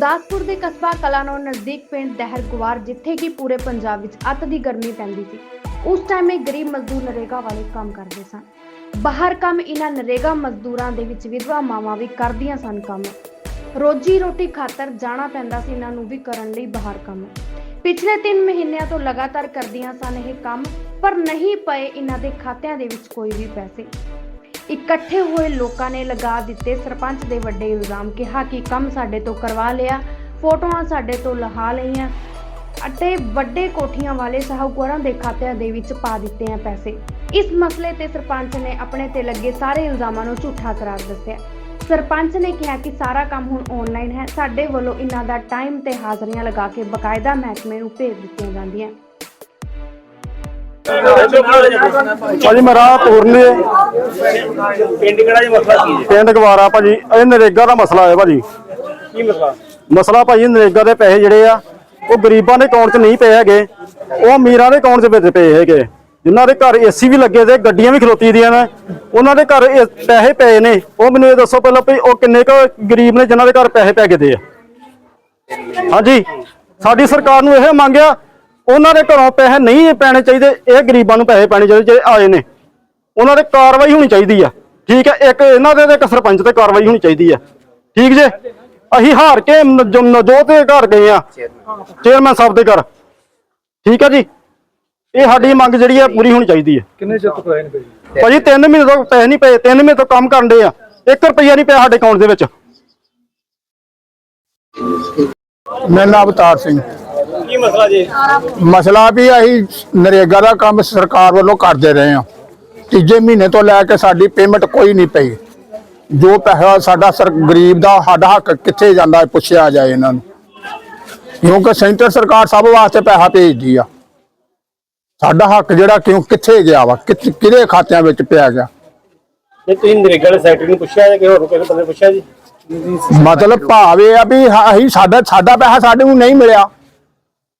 ਗੁਰਦਾਸਪੁਰ ਦੇ ਕਸਬਾ ਕਲਾਨੌਰ ਨਜ਼ਦੀਕ ਪਿੰਡ ਦਹਿਰਗੁਵਾਰ ਜਿੱਥੇ ਕਿ ਪੂਰੇ ਪੰਜਾਬ ਵਿੱਚ ਅੱਤ ਦੀ ਗਰਮੀ ਪੈਂਦੀ ਸੀ। ਉਸ ਟਾਈਮ ਇਹ ਗਰੀਬ ਮਜ਼ਦੂਰ ਨਰੇਗਾ ਵਾਲੇ ਕੰਮ ਕਰਦੇ ਸਨ। ਬਾਹਰ ਕੰਮ ਇਹਨਾਂ ਨਰੇਗਾ ਮਜ਼ਦੂਰਾਂ ਦੇ ਵਿੱਚ ਵਿਧਵਾ ਮਾਵਾਂ ਵੀ ਕਰਦੀਆਂ ਸਨ ਕੰਮ। ਰੋਜੀ ਰੋਟੀ ਖਾਤਰ ਜਾਣਾ ਪੈਂਦਾ ਸੀ ਇਹਨਾਂ ਨੂੰ ਵੀ ਕਰਨ ਲਈ ਬਾਹਰ ਕੰਮ। ਪਿਛਲੇ 3 ਮਹੀਨਿਆਂ ਤੋਂ ਲਗਾਤਾਰ ਕਰਦੀਆਂ ਸਨ ਇਹ ਕੰਮ, ਪਰ ਨਹੀਂ ਪਏ ਇਹਨਾਂ ਦੇ ਖਾਤਿਆਂ ਦੇ ਵਿੱਚ ਕੋਈ ਵੀ ਪੈਸੇ। ਇਕੱਠੇ ਹੋਏ ਲੋਕਾਂ ਨੇ ਲਗਾ ਦਿੱਤੇ ਸਰਪੰਚ ਦੇ ਵੱਡੇ ਇਲਜ਼ਾਮ ਕਿਹਾ ਕਿ ਕੰਮ ਸਾਡੇ ਤੋਂ ਕਰਵਾ ਲਿਆ, ਫੋਟੋਆਂ ਸਾਡੇ ਤੋਂ ਲਹਾ ਲਈਆਂ ਅਤੇ ਵੱਡੇ ਕੋਠੀਆਂ ਵਾਲੇ ਸਾਹੂਕਾਰਾਂ ਦੇ ਖਾਤਿਆਂ ਦੇ ਵਿੱਚ ਪਾ ਦਿੱਤੇ ਆ ਪੈਸੇ। ਇਸ ਮਸਲੇ ਤੇ ਸਰਪੰਚ ਨੇ ਆਪਣੇ ਤੇ ਲੱਗੇ ਸਾਰੇ ਇਲਜ਼ਾਮਾਂ ਨੂੰ ਝੂਠਾ ਕਰਾਰ ਦੱਸਿਆ। ਸਰਪੰਚ ਨੇ ਕਿਹਾ ਕਿ ਸਾਰਾ ਕੰਮ ਹੁਣ ਆਨਲਾਈਨ ਹੈ। ਸਾਡੇ ਵੱਲੋਂ ਇਹਨਾਂ ਦਾ ਟਾਈਮ ਤੇ ਹਾਜ਼ਰੀਆਂ ਲਗਾ ਕੇ ਬਕਾਇਦਾ ਮਹਿਕਮੇ ਨੂੰ ਭੇਜ ਦਿੱਤੀਆਂ ਜਾਂਦੀਆਂ। ਭਾਜੀ ਮੇਰਾ ਪੂਰਨੇ ਪਿੰਡ ਕਿਹੜਾ ਜੀ ਮਸਲਾ ਕੀ ਹੈ? ਪਿੰਡ ਗਵਾਰਾ ਭਾਜੀ ਇਹ ਨਰੇਗਾ ਦਾ ਮਸਲਾ ਹੈ ਭਾਜੀ। ਕੀ ਮਸਲਾ? ਮਸਲਾ ਭਾਜੀ ਨਰੇਗਾ ਦੇ ਪੈਸੇ ਜਿਹੜੇ ਆ ਉਹ ਗਰੀਬਾਂ ਦੇ ਅਕਾਊਂਟ 'ਚ ਨਹੀਂ ਪਏ ਹੈਗੇ। ਉਹ ਅਮੀਰਾਂ ਦੇ ਅਕਾਊਂਟ 'ਚ ਵਿੱਚ ਪਏ ਹੈਗੇ। ਜਿਨ੍ਹਾਂ ਦੇ ਘਰ ਏਸੀ ਵੀ ਲੱਗੇ ਤੇ ਗੱਡੀਆਂ ਵੀ ਖਲੋਤੀ ਦੀਆਂ ਨੇ। ਉਹਨਾਂ ਦੇ ਘਰ ਪੈਸੇ ਪਏ ਨੇ। ਉਹ ਮੈਨੂੰ ਇਹ ਦੱਸੋ ਪਹਿਲਾਂ ਵੀ ਉਹ ਕਿੰਨੇ ਕੁ ਗਰੀਬ ਨੇ ਜਿਨ੍ਹਾਂ ਦੇ ਘਰ ਪੈਸੇ ਪੈ ਗਏ ਦੇ ਆ। ਹਾਂਜੀ। ਸਾਡੀ ਸਰਕਾਰ ਨੂੰ ਇਹ ਮੰਗਿਆ ਉਹਨਾਂ ਦੇ ਘਰੋਂ ਪੈਸੇ ਨਹੀਂ ਪੈਣੇ ਚਾਹੀਦੇ ਇਹ ਗਰੀਬਾਂ ਨੂੰ ਪੈਸੇ ਪੈਣੇ ਚਾਹੀਦੇ ਜਿਹੜੇ ਆਏ ਨੇ। ਉਹਨਾਂ ਤੇ ਕਾਰਵਾਈ ਹੋਣੀ ਚਾਹੀਦੀ ਆ। ਠੀਕ ਹੈ ਇੱਕ ਇਹਨਾਂ ਦੇ ਤੇ ਇੱਕ ਸਰਪੰਚ ਤੇ ਕਾਰਵਾਈ ਹੋਣੀ ਚਾਹੀਦੀ ਆ। ਠੀਕ ਜੇ? ਅਸੀਂ ਹਾਰ ਕੇ ਨਜ- ਨਜੋਤ ਦੇ ਘਰ ਗਏ ਆ। ਚੇਅਰਮੈਨ ਸਾਹਿਬ ਦੇ ਘਰ। ਠੀਕ ਹੈ ਜੀ? ਇਹ ਸਾਡੀ ਮੰਗ ਜਿਹੜੀ ਆ ਪੂਰੀ ਹੋਣੀ ਚਾਹੀਦੀ ਹੈ ਕਿੰਨੇ ਚਿਰ ਤੋਂ ਪਏ ਨੇ ਭਾਈ ਭਾਜੀ 3 ਮਹੀਨੇ ਤੋਂ ਪੈਸੇ ਨਹੀਂ ਪਏ 3 ਮਹੀਨੇ ਤੋਂ ਕੰਮ ਕਰਨ ਦੇ ਆ। 1 ਰੁਪਈਆ ਨਹੀਂ ਪਿਆ ਸਾਡੇ ਅਕਾਊਂਟ ਦੇ ਵਿੱਚ। ਮੇਰਾ ਨਾਮ ਅਵਤਾਰ ਸਿੰਘ। ਕੀ ਮਸਲਾ ਜੀ? ਮਸਲਾ ਵੀ ਅਸੀਂ ਨਰੇਗਾ ਦਾ ਕੰਮ ਸਰਕਾਰ ਵੱਲੋਂ ਕਰਦੇ ਰਹੇ ਹਾਂ। ਤੀਜੇ ਮਹੀਨੇ ਤੋਂ ਲੈ ਕੇ ਸਾਡੀ ਪੇਮੈਂਟ ਕੋਈ ਨਹੀਂ ਪਈ। ਜੋ ਪੈਸਾ ਸਾਡਾ ਸਰ ਗਰੀਬ ਦਾ ਸਾਡਾ ਹੱਕ ਕਿੱਥੇ ਜਾਂਦਾ ਹੈ ਪੁੱਛਿਆ ਜਾਏ ਇਹਨਾਂ ਨੂੰ। ਕਿਉਂਕਿ ਸੈਂਟਰ ਸਰਕਾਰ ਸਭ ਵਾਸਤੇ ਪੈਸਾ ਭੇਜਦੀ ਆ। ਸਾਡਾ ਹੱਕ ਜਿਹੜਾ ਕਿਉਂ ਕਿੱਥੇ ਗਿਆ ਵਾ? ਕਿਹਦੇ ਖਾਤਿਆਂ ਵਿੱਚ ਪਿਆ ਗਿਆ? ਜੇ ਤੁਸੀਂ ਨਰੇਗਾ ਦੇ ਸੈਕਟਰੀ ਨੂੰ ਪੁੱਛਿਆ ਜਾਂ ਕਿਸੇ ਹੋਰ ਕਿਸੇ ਬੰਦੇ ਪੁੱਛਿਆ ਜੀ? ਮਤਲਬ ਭਾਵ ਇਹ ਆ ਵੀ ਅਸੀਂ ਸਾਡਾ ਸਾਡਾ ਪੈਸਾ ਸਾਡੇ ਨੂੰ ਨਹੀਂ ਮਿਲਿਆ।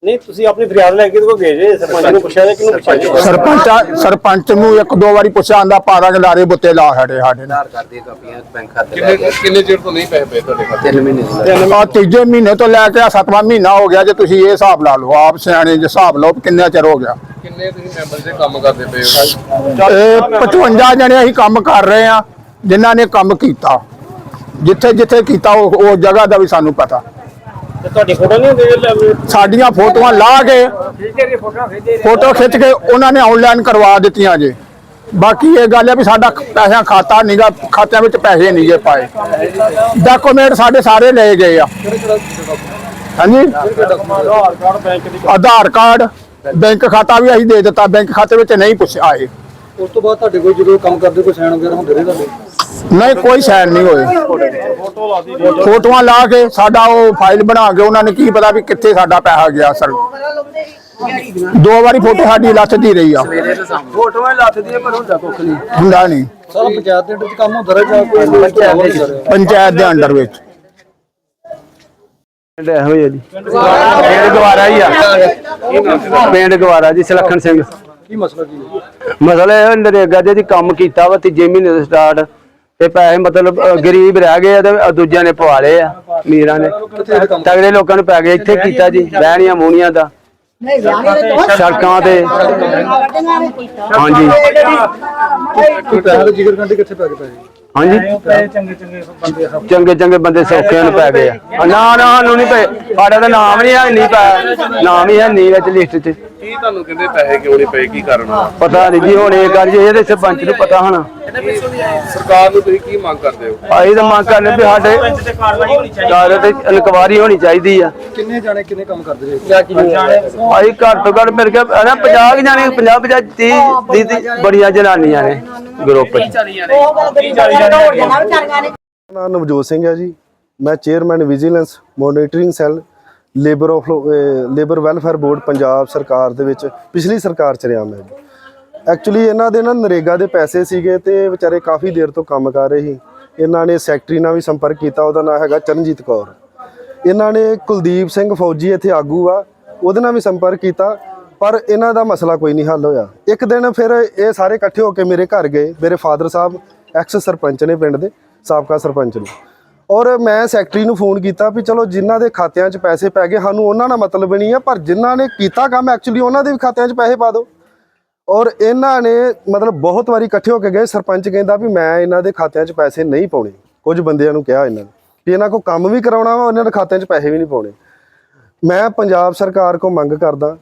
ਨਹੀਂ ਤੁਸੀਂ ਆਪਣੀ ਫਰਿਆਦ ਲੈ ਕੇ ਕੋਈ ਗਏ ਜੇ ਸਰਪੰਚ ਨੂੰ ਪੁੱਛਿਆ ਜਾਂ ਕਿਹਨੂੰ ਪੁੱਛਿਆ ਜੀ ਸਰਪੰਚ ਸਰਪੰਚ ਨੂੰ ਇੱਕ ਦੋ ਵਾਰੀ ਪੁੱਛਿਆ ਆਂਦਾ ਪਾਰਾ ਗਲਾਰੇ ਬੁੱਤੇ ਲਾ ਸਾਡੇ ਸਾਡੇ ਨਾਲ। ਕਰਦੀ ਕਾਪੀਆਂ ਬੈਂਕ ਖਾਤੇ ਲੈ ਕਿੰਨੇ ਕਿੰਨੇ ਚਿਰ ਤੋਂ ਨਹੀਂ ਪੈਸੇ ਪਏ ਤੁਹਾਡੇ ਕੋਲ ਤਿੰਨ ਮਹੀਨੇ ਦੀ ਆ ਤੀਜੇ ਮਹੀਨੇ ਤੋਂ ਲੈ ਕੇ ਆ ਸੱਤਵਾਂ ਮਹੀਨਾ ਹੋ ਗਿਆ ਜੇ ਤੁਸੀਂ ਇਹ ਹਿਸਾਬ ਲਾ ਲਓ ਆਪ ਸਿਆਣੇ ਜੇ ਹਿਸਾਬ ਲਓ ਵੀ ਕਿੰਨਾ ਚਿਰ ਹੋ ਗਿਆ? ਕਿੰਨੇ ਤੁਸੀਂ ਮੈਂਬਰ ਦੇ ਕੰਮ ਕਰਦੇ ਪਏ ਹੋ? ਇਹ 55 ਜਣੇ ਅਸੀਂ ਕੰਮ ਕਰ ਰਹੇ ਆ ਜਿਨ੍ਹਾਂ ਨੇ ਕੰਮ ਕੀਤਾ। ਜਿੱਥੇ ਜਿੱਥੇ ਕੀਤਾ ਉਹ ਉਹ ਜਗ੍ਹਾ ਦਾ ਵੀ ਸਾਨੂੰ ਪਤਾ। ਤੇ ਤੁਹਾਡੀ ਫੋਟੋ ਨਹੀਂ ਹੁੰਦੀ ਸਾਡੀਆਂ ਫੋਟੋਆਂ ਲਾ ਕੇ ਫੋਟੋ ਖਿੱਚ ਕੇ ਉਹਨਾਂ ਨੇ ਆਨਲਾਈਨ ਕਰਵਾ ਦਿੱਤੀਆਂ ਜੇ। ਬਾਕੀ ਇਹ ਗੱਲ ਹੈ ਵੀ ਸਾਡਾ ਪੈਸਿਆਂ ਖਾਤਾ ਨਹੀਂਗਾ ਖਾਤਿਆਂ ਵਿੱਚ ਪੈਸੇ ਨਹੀਂ ਜੇ ਪਾਏ। ਡਾਕੂਮੈਂਟ ਸਾਡੇ ਸਾਰੇ ਲਏ ਗਏ ਆ। ਹਾਂਜੀ? ਆਧਾਰ ਕਾਰਡ ਬੈਂਕ ਖਾਤਾ ਵੀ ਅਸੀਂ ਦੇ ਦਿੱਤਾ ਬੈਂਕ ਖਾਤੇ ਵਿੱਚ ਨਹੀਂ ਪੁੱਛ ਆਏ। ਉਸ ਤੋਂ ਬਾਅਦ ਤੁਹਾਡੇ ਕੋਲ ਜਦੋਂ ਕੰਮ ਕਰਦੇ ਕੋਈ ਸਾਈਨ ਵਗੈਰਾ ਹੁੰਦੇ ਰਹੇ ਤੁਹਾਡੇ? ਨਹੀਂ ਕੋਈ ਸਾਈਨ ਨਹੀਂ ਹੋਏ। ਫੋਟੋਆਂ ਲਾ ਕੇ ਸਾਡਾ ਉਹ ਫਾਈਲ ਬਣਾ ਕੇ ਉਹਨਾਂ ਨੇ ਕੀ ਪਤਾ ਵੀ ਕਿੱਥੇ ਸਾਡਾ ਪੈਸਾ ਗਿਆ ਸਰ ਦੋ ਵਾਰੀ ਫੋਟੋ ਸਾਡੀ ਲੱਥਦੀ ਰਹੀ ਆ। ਫੋਟੋਆਂ ਲੱਥਦੀਆਂ ਪਰ ਹੁੰਦਾ ਕੁੱਖ ਨਹੀਂ। ਹੁੰਦਾ ਨਹੀਂ। ਸਾਰਾ ਪੰਚਾਇਤ ਦੇ ਵਿੱਚ ਕੰਮ ਹੁੰਦਾ ਰਿਹਾ ਜਾਂ ਕੋਈ ਪੰਚਾਇਤ ਦੇ ਅੰਡਰ ਵਿੱਚ। ਪਿੰਡ ਇਹੋ ਹੀ ਆ ਜੀ। ਪਿੰਡ ਗਵਾਰਾ ਹੀ ਆ। ਪਿੰਡ ਗਵਾਰਾ ਜੀ ਸੁਲੱਖਣ ਸਿੰਘ। ਕੀ ਮਸਲਾ ਕੀ ਹੈ? ਮਸਲਾ ਇਹ ਨਰੇਗਾ ਦੇ ਜੀ ਕੰਮ ਕੀਤਾ ਵਾ ਤੀਜੇ ਮਹੀਨੇ ਤੋਂ ਸਟਾਰਟ ਤੇ ਪੈਸੇ ਮਤਲਬ ਗਰੀਬ ਰਹਿ ਗਏ ਆ ਤੇ ਦੂਜਿਆਂ ਨੇ ਪਵਾ ਲਏ ਆ ਮੀਰਾਂ ਨੇ। ਤਗੜੇ ਲੋਕਾਂ ਨੂੰ ਪੈ ਗਏ ਇੱਥੇ ਕੀਤਾ ਜੀ ਬਹਿਣੀਆਂ ਮੂਣੀਆਂ ਦਾ। ਸੜਕਾਂ ਤੇ। ਹਾਂਜੀ। ਕੋਈ ਪੈਸੇ ਦੇ ਜਿਗਰ ਕੰਡੇ ਕਿੱਥੇ ਪੈ ਗਏ? ਪੈਸੇ ਹਾਂਜੀ? ਚੰਗੇ ਚੰਗੇ ਬੰਦੇ ਸੌਖਿਆਂ ਨੂੰ ਪੈ ਗਏ ਆ। ਨਾ ਨਾ ਸਾਨੂੰ ਨਹੀਂ ਪਏ। ਸਾਡਾ ਤਾਂ ਨਾਮ ਨਹੀਂ ਹੈ ਨਹੀਂ ਪਾਇਆ ਨਾਮ ਹੀ ਹੈ ਨਹੀਂ ਵਿੱਚ ਲਿਸਟ 'ਚ। ਕੀ ਤੁਹਾਨੂੰ ਕਹਿੰਦੇ ਪੈਸੇ ਕਿਉਂ ਨਹੀਂ ਪਏ? ਕੀ ਕਾਰਨ ਪਤਾ ਨਹੀਂ ਜੀ ਹੁਣ ਇਹ ਗੱਲ ਜੀ ਇਹਦੇ ਸਰਪੰਚ ਨੂੰ ਪਤਾ ਹੋਣਾ। ਸਰਕਾਰ ਨੂੰ ਤੁਸੀਂ ਕੀ ਮੰਗ ਕਰਦੇ ਹੋ? ਅਸੀਂ ਤਾਂ ਮੰਗ ਕਰਨੇ ਵੀ ਸਾਡੇ ਕਾਰਵਾਈ ਹੋਣੀ ਚਾਹੀਦੀ ਚਾਰੇ ਤੇ ਇਨਕੁਆਰੀ ਹੋਣੀ ਚਾਹੀਦੀ ਆ। ਕਿੰਨੇ ਜਾਣੇ ਕਿੰਨੇ ਕੰਮ ਕਰਦੇ ਰਹੇ? ਅਸੀਂ ਘੱਟ ਤੋਂ ਘੱਟ ਮੇਰੇ ਨਾ 50 ਕੁ ਜਾਣੇ 50 50 30 30 ਬੜੀਆਂ ਜਨਾਨੀਆਂ ਨੇ ਗਰੁੱਪ 'ਚ। ਨਵਜੋਤ ਸਿੰਘ ਹੈ ਜੀ। ਮੈਂ chairman vigilance monitoring cell labour of labour welfare board Punjab ਸਰਕਾਰ ਦੇ ਵਿੱਚ ਪਿਛਲੀ ਸਰਕਾਰ ਚ ਰਿਹਾ ਮੈਂ ਜੀ। ਐਕਚੁਅਲੀ ਇਹਨਾਂ ਦੇ ਨਾ ਨਰੇਗਾ ਦੇ ਪੈਸੇ ਸੀਗੇ ਤੇ ਵਿਚਾਰੇ ਕਾਫੀ ਦੇਰ ਤੋਂ ਕੰਮ ਕਰ ਰਹੇ ਸੀ। ਇਹਨਾਂ ਨੇ ਸੈਕਟਰੀ ਨਾਲ ਵੀ ਸੰਪਰਕ ਕੀਤਾ, ਉਹਦਾ ਨਾਮ ਹੈਗਾ ਚਰਨਜੀਤ ਕੌਰ। ਇਹਨਾਂ ਨੇ ਕੁਲਦੀਪ ਸਿੰਘ ਫੌਜੀ ਇੱਥੇ ਆਗੂ ਆ, ਉਹਦੇ ਨਾਲ ਵੀ ਸੰਪਰਕ ਕੀਤਾ, ਪਰ ਇਹਨਾਂ ਦਾ ਮਸਲਾ ਕੋਈ ਨਹੀਂ ਹੱਲ ਹੋਇਆ। ਇੱਕ ਦਿਨ ਫਿਰ ਇਹ ਸਾਰੇ ਇਕੱਠੇ ਹੋ ਕੇ ਮੇਰੇ ਘਰ ਗਏ, ਮੇਰੇ ਫਾਦਰ ਸਾਹਿਬ ਐਕਸ ਸਰਪੰਚ ਨੇ ਪਿੰਡ ਦੇ, ਸਾਬਕਾ ਸਰਪੰਚ ਨੇ। ਔਰ ਮੈਂ ਸੈਕਟਰੀ ਨੂੰ ਫੋਨ ਕੀਤਾ ਵੀ ਚਲੋ ਜਿਨ੍ਹਾਂ ਦੇ ਖਾਤਿਆਂ 'ਚ ਪੈਸੇ ਪੈ ਗਏ, ਸਾਨੂੰ ਉਹਨਾਂ ਨਾਲ ਮਤਲਬ ਨਹੀਂ ਆ, ਪਰ ਜਿਨ੍ਹਾਂ ਨੇ ਕੀਤਾ ਕੰਮ ਐਕਚੁਅਲੀ ਉਹਨਾਂ ਦੇ ਵੀ ਖਾਤਿਆਂ 'ਚ ਪੈਸੇ ਪਾ ਦਿਓ। ਔਰ ਇਹਨਾਂ ਨੇ ਮਤਲਬ ਬਹੁਤ ਵਾਰੀ ਇਕੱਠੇ ਹੋ ਕੇ ਗਏ, ਸਰਪੰਚ ਕਹਿੰਦਾ ਵੀ ਮੈਂ ਇਹਨਾਂ ਦੇ ਖਾਤਿਆਂ 'ਚ ਪੈਸੇ ਨਹੀਂ ਪਾਉਣੇ। ਕੁਝ ਬੰਦਿਆਂ ਨੂੰ ਕਿਹਾ ਇਹਨਾਂ ਨੇ ਵੀ ਇਹਨਾਂ ਕੋ ਕੰਮ ਵੀ ਕਰਾਉਣਾ ਵਾ, ਉਹਨਾਂ ਦੇ ਖਾਤਿਆਂ 'ਚ ਪੈਸੇ ਵੀ ਨਹੀਂ ਪਾਉਣੇ। ਮੈਂ ਪੰਜਾਬ ਸਰਕਾਰ ਕੋ ਮੰਗ ਕਰਦਾ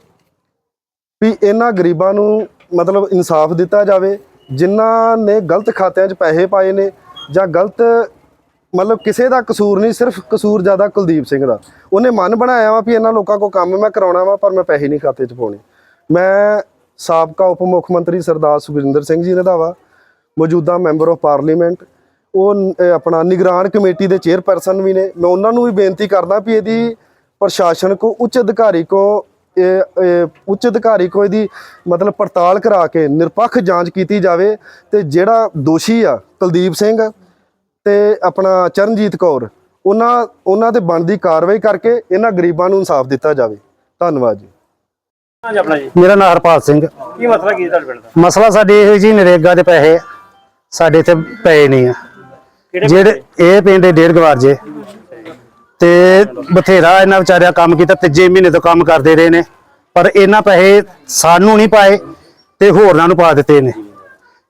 ਵੀ ਇਹਨਾਂ ਗਰੀਬਾਂ ਨੂੰ ਮਤਲਬ ਇਨਸਾਫ ਦਿੱਤਾ ਜਾਵੇ, ਜਿਨ੍ਹਾਂ ਨੇ ਗਲਤ ਖਾਤਿਆਂ 'ਚ ਪੈਸੇ ਪਾਏ ਨੇ ਜਾਂ ਗਲਤ ਮਤਲਬ ਕਿਸੇ ਦਾ ਕਸੂਰ ਨਹੀਂ, ਸਿਰਫ ਕਸੂਰ ਜ਼ਿਆਦਾ ਕੁਲਦੀਪ ਸਿੰਘ ਦਾ। ਉਹਨੇ ਮਨ ਬਣਾਇਆ ਵਾ ਵੀ ਇਹਨਾਂ ਲੋਕਾਂ ਕੋ ਕੰਮ ਮੈਂ ਕਰਾਉਣਾ ਵਾ, ਪਰ ਮੈਂ ਪੈਸੇ ਨਹੀਂ ਖਾਤੇ 'ਚ ਪਾਉਣੇ। ਮੈਂ ਸਾਬਕਾ ਉਪ ਮੁੱਖ ਮੰਤਰੀ ਸਰਦਾਰ ਸੁਖਜਿੰਦਰ ਸਿੰਘ ਜੀ ਰੰਧਾਵਾ ਮੌਜੂਦਾ ਮੈਂਬਰ ਆਫ ਪਾਰਲੀਮੈਂਟ। ਉਹ ਆਪਣਾ ਨਿਗਰਾਨ ਕਮੇਟੀ ਦੇ ਚੇਅਰਪਰਸਨ ਵੀ ਨੇ। ਮੈਂ ਉਹਨਾਂ ਨੂੰ ਵੀ ਬੇਨਤੀ ਕਰਦਾ ਵੀ ਇਹਦੀ ਪ੍ਰਸ਼ਾਸਨ ਕੋ ਉੱਚ ਅਧਿਕਾਰੀ ਕੋ ਉੱਚ ਅਧਿਕਾਰੀ ਕੋ ਇਹਦੀ ਮਤਲਬ ਪੜਤਾਲ ਕਰਾ ਕੇ ਨਿਰਪੱਖ ਜਾਂਚ ਕੀਤੀ ਜਾਵੇ। ਤੇ ਜਿਹੜਾ ਦੋਸ਼ੀ ਆ, ਕੁਲਦੀਪ ਸਿੰਘ ਤੇ ਆਪਣਾ ਚਰਨਜੀਤ ਕੌਰ, ਉਹਨਾਂ ਉਹਨਾਂ ਤੇ ਬਣਦੀ ਕਾਰਵਾਈ ਕਰਕੇ ਇਹਨਾਂ ਗਰੀਬਾਂ ਨੂੰ ਇਨਸਾਫ ਦਿੱਤਾ ਜਾਵੇ। ਧੰਨਵਾਦ ਜੀ। ਹਾਂਜੀ ਆਪਣਾ ਜੀ? ਮੇਰਾ ਨਾਮ ਹਰਪਾਲ ਸਿੰਘ। ਕੀ ਮਸਲਾ ਕੀ ਹੈ ਤੁਹਾਡੇ ਪਿੰਡ ਦਾ? ਮਸਲਾ ਸਾਡੇ ਇਹ ਜੀ ਨਰੇਗਾ ਦੇ ਪੈਸੇ ਸਾਡੇ ਇੱਥੇ ਪਏ ਨਹੀਂ ਆ। ਕਿਹੜੇ ਜਿਹੜੇ ਇਹ ਪਿੰਡ ਦੇ ਡੇਢ ਗਵਾਰ ਜੇ। ਤੇ ਬਥੇਰਾ ਇਹਨਾਂ ਵਿਚਾਰਿਆਂ ਕੰਮ ਕੀਤਾ ਤੀਜੇ ਮਹੀਨੇ ਤੋਂ ਕੰਮ ਕਰਦੇ ਰਹੇ ਨੇ। ਪਰ ਇਹਨਾਂ ਪੈਸੇ ਸਾਨੂੰ ਨਹੀਂ ਪਾਏ ਤੇ ਹੋਰਨਾਂ ਨੂੰ ਪਾ ਦਿੱਤੇ ਨੇ।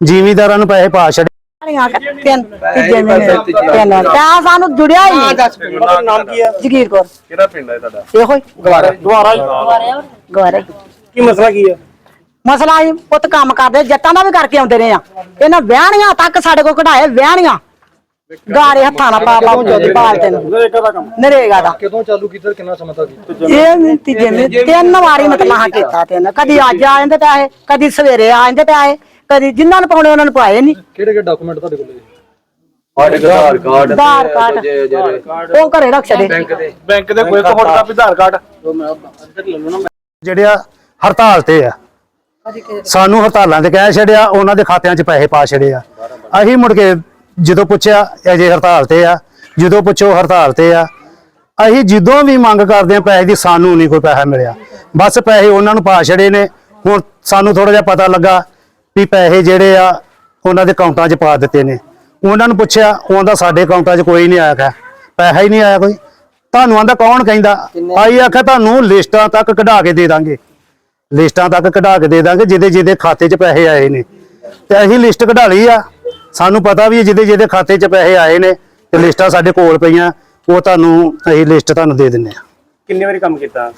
ਜ਼ਿਮੀਂਦਾਰਾਂ ਨੂੰ ਪੈਸੇ ਪਾ ਛੱਡੇ ਤਿੰਨ ਤੀਜੇ ਮਹੀਨੇ ਤਿੰਨ ਤਾਂ ਸਾਨੂੰ ਜੁੜਿਆ ਹੀ ਨਹੀਂ ਮਤਲਬ ਨਾਮ ਕੀ ਹੈ? ਜਗੀਰ ਕੋਰ। ਕਿਹੜਾ ਪਿੰਡ ਹੈ ਤੁਹਾਡਾ? ਇਹੋ ਹੀ। ਦੁਆਰਾ ਦੁਆਰਾ ਗਵਾਰੇ। ਕੀ ਮਸਲਾ ਕੀ ਹੈ? ਮਸਲਾ ਹੀ ਪੁੱਤ ਕੰਮ ਕਰਦੇ ਜੱਟਾਂ ਦਾ ਵੀ ਕਰਕੇ ਆਉਂਦੇ ਰਹੇ ਆ। ਇਹਨਾਂ ਵਿਆਹਣੀਆਂ ਤੱਕ ਸਾਡੇ ਕੋਲ ਕਢਾਏ ਵਿਆਹਣੀਆਂ। ਗਾਰੇ ਹੱਥਾਂ ਨਾਲ ਪਾ ਪਾ ਪਾਲਤੇ ਨੂੰ। ਨਰੇਗਾ ਦਾ ਕੰਮ। ਨਰੇਗਾ ਦਾ। ਕਦੋਂ ਚਾਲੂ ਕੀਤਾ ਤੇ ਕਿੰਨਾ ਸਮਾਂ ਤੱਕ? ਕੀਤਾ ਇਹ ਵੀ ਤੀਜੇ ਮਹੀਨੇ ਤਿੰਨ ਵਾਰੀ ਮਤਲਬ ਹਾਂ ਕੀਤਾ ਤਿੰਨ ਕਦੀ ਅੱਜ ਆ ਜਾਂਦੇ ਪੈਸੇ ਕਦੀ ਸਵੇਰੇ ਆ ਜਾਂਦੇ ਪੈਸੇ ਕਦੀ ਜਿਨ੍ਹਾਂ ਨੂੰ ਪਾਉਣੇ ਉਹਨਾਂ ਨੂੰ ਪਾਏ ਨਹੀਂ ਕਿਹੜੇ ਕਿਹੜੇ ਡਾਕੂਮੈਂਟ ਤੁਹਾਡੇ ਕੋਲ ਜੀ ਆਧਾਰ ਕਾਰਡ ਆਧਾਰ ਕਾਰਡ ਜਿਹੜੇ ਉਹ ਘਰੇ ਰੱਖ ਛੱਡੇ। ਬੈਂਕ ਦੇ। ਕੋਈ ਫੋਟੋ ਕਾਪੀ ਆਧਾਰ ਕਾਰਡ? ਜਿਹੜੇ ਆ ਹੜਤਾਲ ਤੇ ਆ। ਸਾਨੂੰ ਹੜਤਾਲਾਂ ਤੇ ਕਹਿ ਛੱਡਿਆ ਉਹਨਾਂ ਦੇ ਖਾਤਿਆਂ 'ਚ ਪੈਸੇ ਪਾ ਛੱਡੇ ਆ। ਅਸੀਂ ਮੁੜ ਕੇ ਜਦੋਂ ਪੁੱਛਿਆ ਅਜੇ ਹੜਤਾਲ ਤੇ ਆ ਜਦੋਂ ਪੁੱਛੋ ਹੜਤਾਲ ਤੇ ਆ ਅਸੀਂ ਜਦੋਂ ਵੀ ਮੰਗ ਕਰਦੇ ਆ ਪੈਸੇ ਦੀ ਸਾਨੂੰ ਨਹੀਂ ਕੋਈ ਪੈਸਾ ਮਿਲਿਆ। ਬਸ ਪੈਸੇ ਉਹਨਾਂ ਨੂੰ ਪਾ ਛੜੇ ਨੇ। ਹੁਣ ਸਾਨੂੰ ਥੋੜਾ ਜਿਹਾ ਪਤਾ ਲੱਗਾ ਵੀ ਪੈਸੇ ਜਿਹੜੇ ਆ ਉਹਨਾਂ ਦੇ ਅਕਾਊਂਟਾਂ 'ਚ ਪਾ ਦਿੱਤੇ ਨੇ। ਉਹਨਾਂ ਨੂੰ ਪੁੱਛਿਆ ਉਹਦਾ ਸਾਡੇ ਅਕਾਊਂਟਾਂ 'ਚ ਕੋਈ ਨਹੀਂ ਆਇਆ ਹੈ ਪੈਸਾ ਹੀ ਨਹੀਂ ਆਇਆ ਕੋਈ। ਤੁਹਾਨੂੰ ਆਂਦਾ ਕੌਣ ਕਹਿੰਦਾ? ਆਈ ਆਖਿਆ ਤੁਹਾਨੂੰ ਲਿਸਟਾਂ ਤੱਕ ਕਢਾ ਕੇ ਦੇ ਦਾਂਗੇ। ਲਿਸਟਾਂ ਤੱਕ ਕਢਾ ਕੇ ਦੇ ਦਾਂਗੇ ਜਿਹਦੇ ਜਿਹਦੇ ਖਾਤੇ 'ਚ ਪੈਸੇ ਆਏ ਨੇ। ਤੇ ਅਸੀਂ ਲਿਸਟ ਕਢਾ ਲਈ ਆ। ਸਾਨੂੰ ਪਤਾ ਵੀ ਜਿਹਦੇ ਜਿਹਦੇ ਖਾਤੇ 'ਚ ਪੈਸੇ ਆਏ ਨੇ ਤੇ ਲਿਸਟਾਂ ਸਾਡੇ ਕੋਲ ਪਈਆਂ ਉਹ ਤੁਹਾਨੂੰ ਅਸੀਂ ਲਿਸਟ ਤੁਹਾਨੂੰ ਦੇ ਦਿੰਨੇ ਆ। ਕਿੰਨੇ ਵਾਰੀ ਕੰਮ ਕੀਤਾ?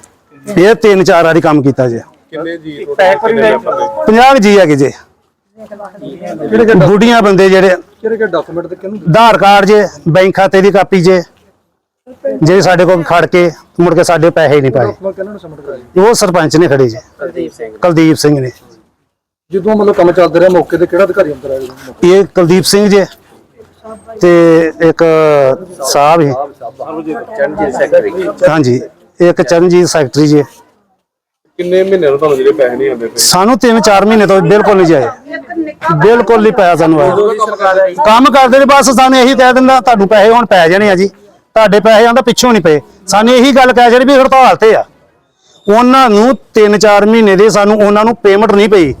ਇਹ ਤਿੰਨ ਚਾਰ ਵਾਰੀ ਕੰਮ ਕੀਤਾ ਜੇ। ਪੈਸੇ ਕੋਈ ਨਹੀਂ 50 ਜੀ ਹੈਗੇ ਜੇ। ਬੁੱਢੀਆਂ ਬੰਦੇ ਜਿਹੜੇ ਕਿਹੜੇ ਕਿਹੜੇ ਡਾਕੂਮੈਂਟ ਤੇ ਕਿਹਨੂੰ ਆਧਾਰ ਕਾਰਡ ਜੇ ਬੈਂਕ ਖਾਤੇ ਦੀ ਕਾਪੀ ਜੇ ਜਿਹੜੇ ਸਾਡੇ ਕੋਲ ਖੜ ਕੇ ਮੁੜ ਕੇ ਸਾਡੇ ਪੈਸੇ ਹੀ ਨਹੀਂ ਪਾਏ। ਮੈਂ ਕਿਹਨਾਂ ਨੂੰ ਸਬਮਿਟ ਕਰਾਇਆ ਉਹ ਸਰਪੰਚ ਨੇ ਖੜੇ ਜੇ। ਕੁਲਦੀਪ ਸਿੰਘ। ਕੁਲਦੀਪ ਸਿੰਘ ਨੇ। ਜਦੋਂ ਮਤਲਬ ਕੰਮ ਚੱਲਦਾ ਰਿਹਾ ਮੌਕੇ ਤੇ ਕਿਹੜਾ ਅਧਿਕਾਰੀ ਅੰਦਰ ਆਇਆ? ਇਹ ਕੁਲਦੀਪ ਸਿੰਘ ਜੇ ਤੇ ਇੱਕ ਸਾਹਿਬ ਹੈ ਚਰਨਜੀਤ ਸੈਕਟਰੀ ਹਾਂਜੀ ਇੱਕ ਚਰਨਜੀਤ ਸੈਕਟਰੀ ਜੀ। ਕਿੰਨੇ ਮਹੀਨੇ ਤੋਂ ਤੁਹਾਨੂੰ ਜਿਹੜੇ ਪੈਸੇ ਨਹੀਂ ਆਉਂਦੇ ਸਾਨੂੰ 3-4 ਮਹੀਨੇ ਤੋਂ ਬਿਲਕੁਲ ਨਹੀਂ ਜਾਏ ਬਿਲਕੁਲ ਨਹੀਂ ਪਿਆ ਸਾਨੂੰ ਆਇਆ ਕੰਮ ਕਰਦੇ ਨੇ ਬਸ ਸਾਨੂੰ ਇਹੀ ਕਹਿ ਦਿੰਦਾ ਤੁਹਾਨੂੰ ਪੈਸੇ ਹੁਣ ਪੈ ਜਾਣੇ ਆ ਜੀ। ਤੁਹਾਡੇ ਪੈਸੇ ਆਂਦਾ ਪਿੱਛੋਂ ਨਹੀਂ ਪਏ। ਸਾਨੂੰ ਇਹੀ ਗੱਲ ਕਹਿ ਜਾਣੀ ਵੀ ਹੜਤਾਲ ਤੇ ਆ। ਉਹਨਾਂ ਨੂੰ 3-4 ਮਹੀਨੇ ਦੇ ਸਾਨੂੰ ਉਹਨਾਂ ਨੂੰ ਪੇਮੈਂਟ ਨਹੀਂ ਪਈ।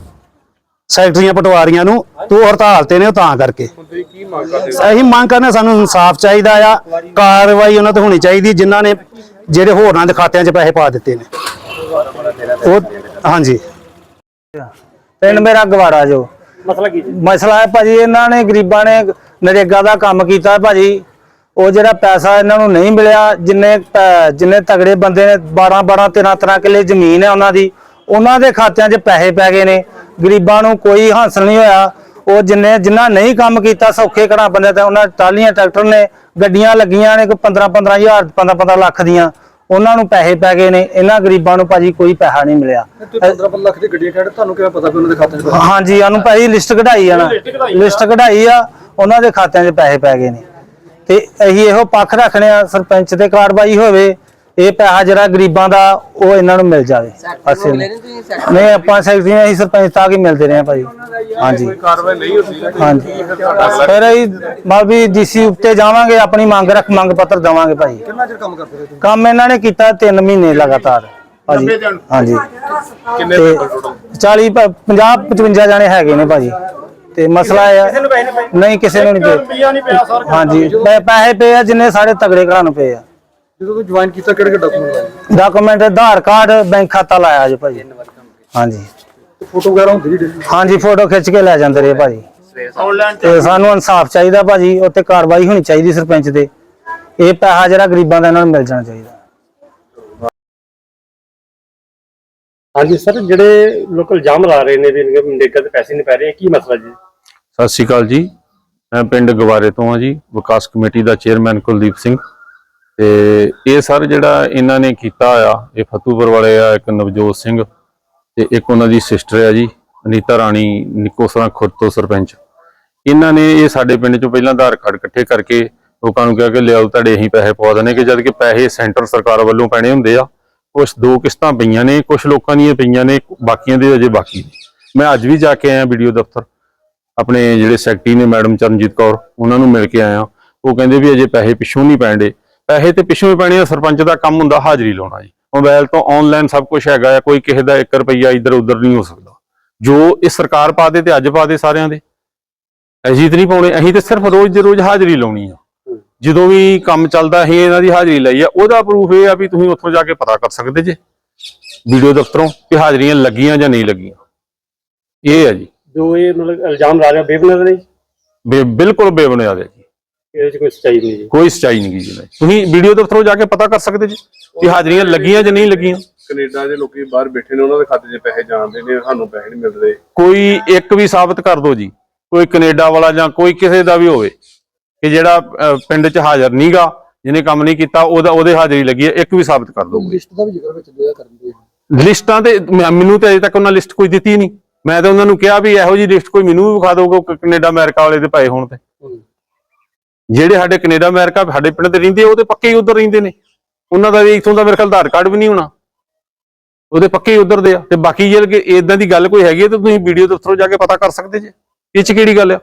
ਸੈਕਟਰੀਆਂ ਪਟਵਾਰੀਆਂ ਨੂੰ ਤੂੰ ਹੜਤਾਲ ਤੇ ਨੇ ਉਹ ਤਾਂ ਕਰਕੇ। ਅਸੀਂ ਮੰਗ ਕਰਨੇ ਸਾਨੂੰ ਇਨਸਾਫ ਚਾਹੀਦਾ ਆ। ਕਾਰਵਾਈ ਉਹਨਾਂ ਤੇ ਹੋਣੀ ਚਾਹੀਦੀ ਜਿਨ੍ਹਾਂ ਨੇ ਜਿਹੜੇ ਹੋਰਨਾਂ ਦੇ ਖਾਤਿਆਂ 'ਚ ਪੈਸੇ ਪਾ ਦਿੱਤੇ ਨੇ। ਉਹ ਹਾਂਜੀ। ਪਿੰਡ ਮੇਰਾ ਗਵਾੜਾ ਜੋ। ਮਸਲਾ ਕੀ ਜੀ ਮਸਲਾ ਹੈ ਭਾਜੀ, ਇਹਨਾਂ ਨੇ ਗਰੀਬਾਂ ਨੇ ਨਰੇਗਾ ਦਾ ਕੰਮ ਕੀਤਾ ਭਾਜੀ। ਉਹ ਜਿਹੜਾ ਪੈਸਾ ਇਹਨਾਂ ਨੂੰ ਨਹੀਂ ਮਿਲਿਆ, ਜਿੰਨੇ ਜਿੰਨੇ ਤਗੜੇ ਬੰਦੇ ਨੇ 12 12 13 13 ਕਿੱਲੇ ਜ਼ਮੀਨ ਹੈ ਉਹਨਾਂ ਦੀ, ਉਹਨਾਂ ਦੇ ਖਾਤਿਆਂ 'ਚ ਪੈਸੇ ਪੈ ਗਏ ਨੇ। ਗਰੀਬਾਂ ਨੂੰ ਕੋਈ ਹਾਸਲ ਨਹੀਂ ਹੋਇਆ। ਉਹ ਜਿੰਨੇ, ਜਿੰਨਾ ਨਹੀਂ ਕੰਮ ਕੀਤਾ, ਸੌਖੇ ਘਰਾਂ ਬੰਦੇ ਤੇ ਉਹਨਾਂ ਟਾਲੀਆਂ ਟਰੈਕਟਰ ਨੇ, ਗੱਡੀਆਂ ਲੱਗੀਆਂ ਨੇ, ਕੋਈ 15 15 ਹਜ਼ਾਰ 15 15 ਲੱਖ ਦੀਆਂ। ਉਹਨਾਂ ਨੂੰ ਪੈਸੇ ਪੈ ਗਏ ਨੇ ਇਹਨਾਂ ਗਰੀਬਾਂ ਨੂੰ ਭਾਜੀ ਕੋਈ ਪੈਸਾ ਨਹੀਂ ਮਿਲਿਆ। ਤੇ 15 ਲੱਖ ਦੀ ਗੱਡੀਆਂ ਕਹਿੰਦੇ ਤੁਹਾਨੂੰ ਕਿਵੇਂ ਪਤਾ ਵੀ ਉਹਨਾਂ ਦੇ ਖਾਤੇ 'ਚ ਪੈਸੇ? ਹਾਂਜੀ ਸਾਨੂੰ ਭਾਈ ਲਿਸਟ ਕਢਾਈ ਆ ਨਾ। ਲਿਸਟ ਕਢਾਈ ਆ। ਉਹਨਾਂ ਦੇ ਖਾਤਿਆਂ 'ਚ ਪੈਸੇ ਪੈ ਗਏ ਨੇ। ਤੇ ਅਸੀਂ ਇਹੋ ਪੱਖ ਰੱਖਣੇ ਆ ਸਰਪੰਚ ਤੇ ਕਾਰਵਾਈ ਹੋਵੇ ਇਹ ਪੈਸਾ ਜਿਹੜਾ ਗਰੀਬਾਂ ਦਾ ਉਹ ਇਹਨਾਂ ਨੂੰ ਮਿਲ ਜਾਵੇ। ਅਸੀਂ ਨਹੀਂ ਆਪਾਂ ਸੈਕਟਰੀ ਅਸੀਂ ਸਰਪੰਚ ਤੱਕ ਹੀ ਮਿਲਦੇ ਰਹੇ ਆ ਭਾਈ। ਹਾਂਜੀ। ਕਾਰਵਾਈ ਨਹੀਂ ਹੁੰਦੀ ਹਾਂਜੀ। ਫਿਰ ਅਸੀਂ ਮਾ ਵੀ ਡੀਸੀ ਉੱਤੇ ਜਾਵਾਂਗੇ ਆਪਣੀ ਮੰਗ ਰੱਖ ਮੰਗ ਪੱਤਰ ਦੇਵਾਂਗੇ ਭਾਈ। ਕਿੰਨਾ ਚਿਰ ਕੰਮ ਕਰਦੇ ਰਹੇ ਤੁਸੀਂ? ਕੰਮ ਇਹਨਾਂ ਨੇ ਕੀਤਾ 3 ਮਹੀਨੇ ਲਗਾਤਾਰ। ਭਾਜੀ। ਹਾਂਜੀ। ਕਿੰਨੇ ਤੇ ਮੈਂਬਰ ਟੋਟਲ 40 ਪ- 50 55 ਜਾਣੇ ਹੈਗੇ ਨੇ ਭਾਜੀ। ਤੇ ਮਸਲਾ ਇਹ ਨਹੀਂ ਕਿਸੇ ਨੂੰ ਨਹੀਂ ਪਏ ਰੁਪਈਆ ਨਹੀਂ ਪਿਆ ਸਰ। ਹਾਂਜੀ। ਪੈਸੇ ਪਏ ਆ ਜਿੰਨੇ ਸਾਡੇ ਤਗੜੇ ਘਰਾਂ ਨੂੰ ਪਏ ਆ। ਜਦੋਂ ਤੂੰ ਜੁਆਇਨ ਕੀਤਾ ਕਿਹੜੇ ਕਿਹੜੇ ਡਾਕੂਮੈਂਟ ਲਾਏ? ਡਾਕੂਮੈਂਟ ਆਧਾਰ ਕਾਰਡ ਬੈਂਕ ਖਾਤਾ ਲਾਇਆ ਜੀ ਭਾਜੀ। ਹਾਂਜੀ। ਫੋਟੋ ਵਗੈਰਾ ਹੁੰਦੀ ਜੀ ਹਾਂਜੀ ਫੋਟੋ ਖਿੱਚ ਕੇ ਲੈ ਜਾਂਦੇ ਰਹੇ ਭਾਜੀ। ਤੇ ਸਾਨੂੰ ਇਨਸਾਫ ਚਾਹੀਦਾ ਭਾਜੀ ਉੱਤੇ ਕਾਰਵਾਈ ਹੋਣੀ ਚਾਹੀਦੀ ਸਰਪੰਚ ਤੇ ਇਹ ਪੈਸਾ ਜਿਹੜਾ ਗਰੀਬਾਂ ਦਾ ਇਹਨਾਂ ਨੂੰ ਮਿਲ ਜਾਣਾ ਚਾਹੀਦਾ। ਹਾਂਜੀ ਸਰ ਜਿਹੜੇ ਲੋਕ ਇਲਜ਼ਾਮ ਲਾ ਰਹੇ ਨੇ ਵੀ ਨਰੇਗਾ ਦੇ ਪੈਸੇ ਨਹੀਂ ਪੈ ਰਹੇ ਕੀ ਮਸਲਾ ਜੀ? ਸਤਿ ਸ਼੍ਰੀ ਅਕਾਲ ਜੀ। ਮੈਂ ਪਿੰਡ ਗਵਾਰੇ ਤੋਂ ਹਾਂ ਜੀ ਵਿਕਾਸ ਕਮੇਟੀ ਦਾ ਚੇਅਰਮੈਨ ਕੁਲਦੀਪ ਸਿੰਘ। ਤੇ ਇਹ ਸਰ ਜਿਹੜਾ ਇਹਨਾਂ ਨੇ ਕੀਤਾ ਆ, ਇਹ ਫਤੂਪੁਰ ਵਾਲੇ ਆ, ਇੱਕ ਨਵਜੋਤ ਸਿੰਘ ਤੇ ਇੱਕ ਉਹਨਾਂ ਦੀ ਸਿਸਟਰ ਆ ਜੀ, ਅਨੀਤਾ ਰਾਣੀ ਨਿੱਕੋਸਰਾ ਖੁਦ ਤੋਂ ਸਰਪੰਚ। ਇਹਨਾਂ ਨੇ ਇਹ ਸਾਡੇ ਪਿੰਡ ਚੋਂ ਪਹਿਲਾਂ ਆਧਾਰ ਕਾਰਡ ਇਕੱਠੇ ਕਰਕੇ ਲੋਕਾਂ ਨੂੰ ਕਿਹਾ ਕਿ ਲਿਆਓ, ਤੁਹਾਡੇ ਅਸੀਂ ਪੈਸੇ ਪਵਾ ਦਨੇ ਕਿ ਜਦ ਕਿ ਪੈਸੇ ਸੈਂਟਰ ਸਰਕਾਰ ਵੱਲੋਂ ਪੈਣੇ ਹੁੰਦੇ ਆ ਕੁਝ ਦੋ ਕਿਸ਼ਤਾਂ ਪਈਆਂ ਨੇ ਕੁਝ ਲੋਕਾਂ ਦੀਆਂ ਪਈਆਂ ਨੇ, ਬਾਕੀਆਂ ਦੇ ਅਜੇ ਬਾਕੀ ਮੈਂ ਅੱਜ ਵੀ ਜਾ ਕੇ ਆਇਆ ਵੀਡੀਓ ਦਫ਼ਤਰ, ਆਪਣੇ ਜਿਹੜੇ ਸੈਕਟਰੀ ਨੇ ਮੈਡਮ ਚਰਨਜੀਤ ਕੌਰ, ਉਹਨਾਂ ਨੂੰ ਮਿਲ ਕੇ ਆਇਆ। ਉਹ ਕਹਿੰਦੇ ਵੀ ਅਜੇ ਪੈਸੇ ਪਿੱਛੋਂ ਨਹੀਂ ਪੈਣਦੇ ਪੈਸੇ ਤੇ ਪਿੱਛੋਂ ਹੀ ਪੈਣੇ ਆ ਸਰਪੰਚ ਦਾ ਕੰਮ ਹੁੰਦਾ ਹਾਜ਼ਰੀ ਲਾਉਣਾ ਜੀ। ਮੋਬਾਈਲ ਤੋਂ ਆਨਲਾਈਨ ਸਭ ਕੁਝ ਹੈਗਾ ਆ ਕੋਈ ਕਿਸੇ ਦਾ 1 ਰੁਪਈਆ ਇੱਧਰ ਉੱਧਰ ਨਹੀਂ ਹੋ ਸਕਦਾ। ਜੋ ਇਹ ਸਰਕਾਰ ਪਾ ਦੇ ਤੇ ਅੱਜ ਪਾ ਦੇ ਸਾਰਿਆਂ ਦੇ। ਅਸੀਂ ਤੇ ਨਹੀਂ ਪਾਉਣੇ ਅਸੀਂ ਤੇ ਸਿਰਫ ਰੋਜ਼ ਦੇ ਰੋਜ਼ ਹਾਜ਼ਰੀ ਲਾਉਣੀ ਆ। ਜਦੋਂ ਵੀ ਕੰਮ ਚੱਲਦਾ ਅਸੀਂ ਇਹਨਾਂ ਦੀ ਹਾਜ਼ਰੀ ਲਈ ਆ। ਉਹਦਾ ਪ੍ਰੂਫ ਇਹ ਆ ਵੀ ਤੁਸੀਂ ਉੱਥੋਂ ਜਾ ਕੇ ਪਤਾ ਕਰ ਸਕਦੇ ਜੇ ਵੀਡੀਓ ਦਫ਼ਤਰੋਂ ਕਿ ਹਾਜ਼ਰੀਆਂ ਲੱਗੀਆਂ ਜਾਂ ਨਹੀਂ ਲੱਗੀਆਂ। ਇਹ ਆ ਜੀ। ਜੋ ਇਹ ਮਤਲਬ ਇਲਜ਼ਾਮ ਲਾ ਰਹੇ ਬੇਬੁਨਿਆਦ ਨੇ ਬਿਲਕੁਲ ਬੇਬੁਨਿਆਦ ਹੈ ਜੀ। ਇਹਦੇ ਚ ਕੋਈ ਸੱਚਾਈ ਨਹੀਂ ਜੀ। ਕੋਈ ਸਚਾਈ ਨਹੀਂ ਗੀ ਜੀ ਇਹਦੇ 'ਚ। ਤੁਸੀਂ ਵੀਡੀਓ ਦਫ਼ਤਰੋਂ ਜਾ ਕੇ ਪਤਾ ਕਰ ਸਕਦੇ ਜੀ ਕਿ ਹਾਜ਼ਰੀਆਂ ਲੱਗੀਆਂ ਜਾਂ ਨਹੀਂ ਲੱਗੀਆਂ। ਕੈਨੇਡਾ ਦੇ ਲੋਕੀ ਬਾਹਰ ਬੈਠੇ ਨੇ ਉਹਨਾਂ ਦੇ ਖਾਤੇ 'ਚ ਪੈਸੇ ਜਾਂਦੇ ਨੇ ਸਾਨੂੰ ਪੈਸੇ ਨਹੀਂ ਮਿਲਦੇ। ਕੋਈ ਇੱਕ ਵੀ ਸਾਬਤ ਕਰ ਦਿਓ ਜੀ ਕੋਈ ਕੈਨੇਡਾ ਵਾਲਾ ਜਾਂ ਕੋਈ ਕਿਸੇ ਦਾ ਵੀ ਹੋਵੇ ਕਿ ਜਿਹੜਾ ਅਹ, ਪਿੰਡ 'ਚ ਹਾਜ਼ਰ ਨਹੀਂਗਾ ਜਿਹਨੇ ਕੰਮ ਨਹੀਂ ਕੀਤਾ ਉਹਦਾ ਉਹਦੇ ਹਾਜ਼ਰੀ ਲੱਗੀ ਹੈ ਇੱਕ ਵੀ ਸਾਬਤ ਕਰ ਦਿਓ ਲਿਸਟ ਦਾ ਵੀ ਜ਼ਿਕਰ ਵਿੱਚ ਦਿਆ ਕਰਨ ਦੀ ਲਿਸਟਾਂ ਤੇ ਮੈਂ- ਮੈਨੂੰ ਤੇ ਅਜੇ ਤੱਕ ਉਹਨਾਂ ਲਿਸਟ ਕੋਈ ਦਿੱਤੀ ਨਹੀਂ। ਮੈਂ ਤਾਂ ਉਹਨਾਂ ਨੂੰ ਕਿਹਾ ਵੀ ਇਹੋ ਜੀ ਲਿਸਟ ਕੋਈ ਮੈਨੂੰ ਵੀ ਵਿਖਾ ਦਿਓ ਕਿ ਕੈਨੇਡਾ ਅਮਰੀਕਾ ਵਾਲੇ ਦੇ ਪਏ ਹੋਣ ਤੇ। ਜਿਹੜੇ ਸਾਡੇ ਕੈਨੇਡਾ, ਅਮਰੀਕਾ, ਸਾਡੇ ਪਿੰਡ ਦੇ ਰਹਿੰਦੇ ਉਹ ਤੇ ਪੱਕੇ ਹੀ ਉਧਰ ਰਹਿੰਦੇ ਨੇ। ਉਹਨਾਂ ਦਾ ਵੀ ਇਥੋਂ ਦਾ ਮੇਰੇ ਖਿਆਲ ਆਧਾਰ ਕਾਰਡ ਵੀ ਨਹੀਂ ਹੋਣਾ। ਉਹਦੇ ਪੱਕੇ ਹੀ ਉਧਰ ਦੇ ਆ। ਤੇ ਬਾਕੀ ਜੇ ਇਦਾਂ ਦੀ ਗੱਲ ਕੋਈ ਹੈਗੀ ਤਾਂ ਤੁਸੀਂ ਵੀਡੀਓ ਦਫ਼ਤਰੋਂ ਜਾ ਕੇ ਪਤਾ ਕਰ ਸਕਦੇ ਜੇ। ਇਹ ਚ ਕਿਹੜੀ ਗੱਲ ਆ?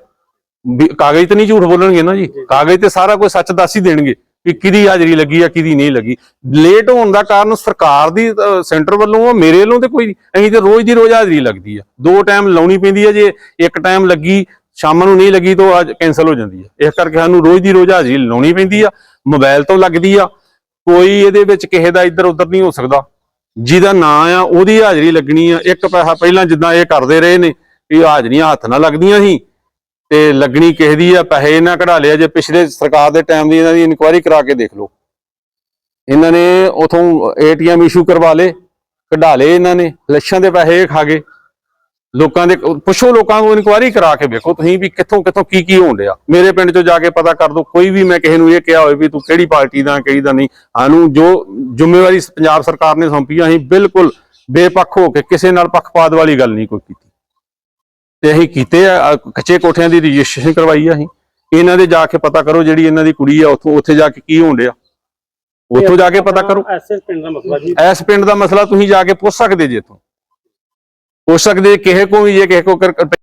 ਕਾਗਜ਼ ਤੇ ਨਹੀਂ ਝੂਠ ਬੋਲਣਗੇ ਨਾ ਜੀ। ਕਾਗਜ਼ ਤੇ ਸਾਰਾ ਕੁਝ ਸੱਚ ਦੱਸ ਹੀ ਦੇਣਗੇ ਕਿ ਕਿਹਦੀ ਹਾਜ਼ਰੀ ਲੱਗੀ ਆ, ਕਿਹਦੀ ਨਹੀਂ ਲੱਗੀ। ਲੇਟ ਹੋਣ ਦਾ ਕਾਰਨ ਸਰਕਾਰ ਦੀ ਸੈਂਟਰ ਵੱਲੋਂ ਆ, ਮੇਰੇ ਵੱਲੋਂ ਤੇ ਕੋਈ ਅਸੀਂ ਤੇ ਰੋਜ਼ ਦੀ ਰੋਜ਼ ਹਾਜ਼ਰੀ ਲੱਗਦੀ ਆ। ਦੋ ਟਾਈਮ ਲਾਉਣੀ ਪੈਂਦੀ ਆ ਜੇ, ਇੱਕ ਟਾਈਮ ਲੱਗੀ ਸ਼ਾਮ ਨੂੰ ਨਹੀਂ ਲੱਗੀ ਤਾਂ ਅੱਜ ਕੈਨਸਲ ਹੋ ਜਾਂਦੀ ਹੈ। ਇਸ ਕਰਕੇ ਸਾਨੂੰ ਰੋਜ਼ ਦੀ ਰੋਜ਼ ਹਾਜ਼ਰੀ ਲਾਉਣੀ ਪੈਂਦੀ ਆ ਮੋਬਾਈਲ ਤੋਂ ਲੱਗਦੀ ਆ। ਕੋਈ ਇਹਦੇ ਵਿੱਚ ਕਿਸੇ ਦਾ ਇੱਧਰ ਉੱਧਰ ਨਹੀਂ ਹੋ ਸਕਦਾ। ਜਿਹਦਾ ਨਾਂ ਆ, ਉਹਦੀ ਹਾਜ਼ਰੀ ਲੱਗਣੀ ਆ। ਇੱਕ ਪੈਸਾ ਪਹਿਲਾਂ ਜਿੱਦਾਂ ਇਹ ਕਰਦੇ ਰਹੇ ਨੇ ਵੀ ਹਾਜ਼ਰੀਆਂ ਹੱਥ ਨਾਲ ਲੱਗਦੀਆਂ ਸੀ ਤੇ ਲੱਗਣੀ ਕਿਸੇ ਦੀ ਆ, ਪੈਸੇ ਇਹਨਾਂ ਕਢਾ ਲਿਆ ਜੇ ਪਿਛਲੇ ਸਰਕਾਰ ਦੇ ਟਾਈਮ ਦੀ ਇਹਨਾਂ ਦੀ ਇਨਕੁਆਇਰੀ ਕਰਾ ਕੇ ਦੇਖ ਲਓ। ਇਹਨਾਂ ਨੇ ਉਥੋਂ ਏਟੀਐਮ ਇਸ਼ੂ ਕਰਵਾ ਲੇ ਕਢਾ ਲਏ ਇਹਨਾਂ ਨੇ। ਲੱਛਾਂ ਦੇ ਪੈਸੇ ਖਾ ਗਏ। ਲੋਕਾਂ ਦੇ ਪੁੱਛੋ ਲੋਕਾਂ ਨੂੰ ਇਨਕੁਆਇਰੀ ਕਰਾ ਕੇ ਵੇਖੋ ਤੁਸੀਂ ਵੀ ਕਿੱਥੋਂ ਕਿੱਥੋਂ ਕੀ ਕੀ ਹੋਣ ਡਿਆ। ਮੇਰੇ ਪਿੰਡ ਚੋਂ ਜਾ ਕੇ ਪਤਾ ਕਰ ਦਿਓ ਕੋਈ ਵੀ ਮੈਂ ਕਿਸੇ ਨੂੰ ਇਹ ਕਿਹਾ ਹੋਵੇ ਵੀ ਤੂੰ ਕਿਹੜੀ ਪਾਰਟੀ ਦਾ ਕਿਹੜੀ ਦਾ ਨਹੀਂ। ਸਾਨੂੰ ਜੋ ਜ਼ਿੰਮੇਵਾਰੀ ਪੰਜਾਬ ਸਰਕਾਰ ਨੇ ਸੌਂਪੀ ਆ ਅਸੀਂ ਬਿਲਕੁਲ ਬੇਪੱਖ ਹੋ ਕੇ ਕਿਸੇ ਨਾਲ ਪੱਖਪਾਤ ਵਾਲੀ ਗੱਲ ਨਹੀਂ ਕੋਈ ਕੀਤੀ। ਤੇ ਅਸੀਂ ਕੀਤੇ ਆ ਕੱਚੇ ਕੋਠਿਆਂ ਦੀ ਰਜਿਸਟ੍ਰੇਸ਼ਨ ਕਰਵਾਈ ਆ ਅਸੀਂ। ਇਹਨਾਂ ਦੇ ਜਾ ਕੇ ਪਤਾ ਕਰੋ ਜਿਹੜੀ ਇਹਨਾਂ ਦੀ ਕੁੜੀ ਆ ਉੱਥੋਂ ਉੱਥੇ ਜਾ ਕੇ ਕੀ ਹੋਣ ਡਿਆ। ਉੱਥੋਂ ਜਾ ਕੇ ਪਤਾ ਕਰੋ। ਐਸਐਸ ਪਿੰਡ ਦਾ ਮਸਲਾ ਜੀ। ਇਸ ਪਿੰਡ ਦਾ ਮਸਲਾ ਤੁਸੀਂ ਜਾ ਕੇ ਪੁੱਛ ਸਕਦੇ ਜੇ ਇੱਥੋਂ। ਪੁੱਛ ਸਕਦੇ ਜੇ ਕਿਸੇ ਕੋ ਵੀ ਜੇ ਕਿਸੇ ਕੋ ਕਰ-